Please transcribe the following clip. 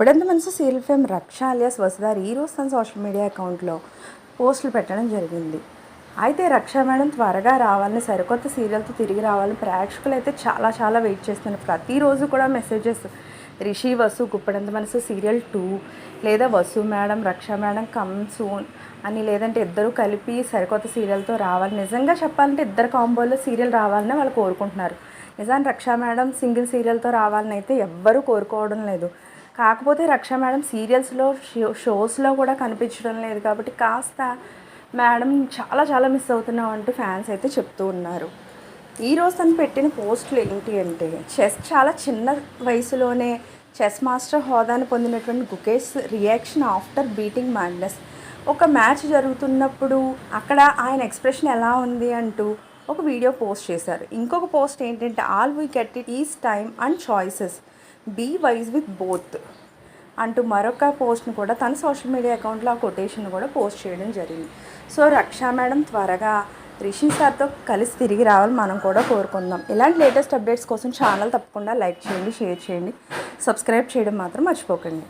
ఇప్పుడంత మనసు serial fame Raksha alias Vasudhar ఈ తన సోషల్ మీడియా అకౌంట్లో పోస్టులు పెట్టడం జరిగింది. అయితే రక్ష మేడం త్వరగా రావాలని సరికొత్త సీరియల్తో తిరిగి రావాలని ప్రేక్షకులు అయితే చాలా చాలా వెయిట్ చేస్తున్నారు. ప్రతిరోజు కూడా మెసేజెస్ రిషి వసు గుప్పడంత మనసు సీరియల్ టూ లేదా Vasu madam Raksha madam come soon అని లేదంటే ఇద్దరు కలిపి సరికొత్త సీరియల్తో రావాలి. నిజంగా చెప్పాలంటే ఇద్దరు కాంబోలో సీరియల్ రావాలని వాళ్ళు కోరుకుంటున్నారు. నిజాన్ని రక్షా మేడం సింగిల్ సీరియల్తో రావాలని అయితే ఎవ్వరూ కోరుకోవడం లేదు. కాకపోతే రక్ష మేడం సీరియల్స్లో షో షోస్లో కూడా కనిపించడం లేదు కాబట్టి కాస్త మేడం చాలా చాలా మిస్ అవుతున్నాం అంటూ ఫ్యాన్స్ అయితే చెప్తూ ఉన్నారు. ఈరోజు తను పెట్టిన పోస్టులు ఏంటి అంటే చెస్ చాలా చిన్న వయసులోనే చెస్ మాస్టర్ హోదాను పొందినటువంటి Gukesh reaction after beating madness. ఒక మ్యాచ్ జరుగుతున్నప్పుడు అక్కడ ఆయన ఎక్స్ప్రెషన్ ఎలా ఉంది అంటూ ఒక వీడియో పోస్ట్ చేశారు. ఇంకొక పోస్ట్ ఏంటంటే all we get it is time and choices. Be wise with both అంటూ మరొక పోస్ట్ని కూడా తన సోషల్ మీడియా అకౌంట్లో ఆ కొటేషన్ కూడా పోస్ట్ చేయడం జరిగింది. సో రక్షా మేడం త్వరగా రిషి సార్తో కలిసి తిరిగి రావాలని మనం కూడా కోరుకుందాం. ఇలాంటి లేటెస్ట్ అప్డేట్స్ కోసం ఛానల్ తప్పకుండా లైక్ చేయండి షేర్ చేయండి. సబ్స్క్రైబ్ చేయడం మాత్రం మర్చిపోకండి.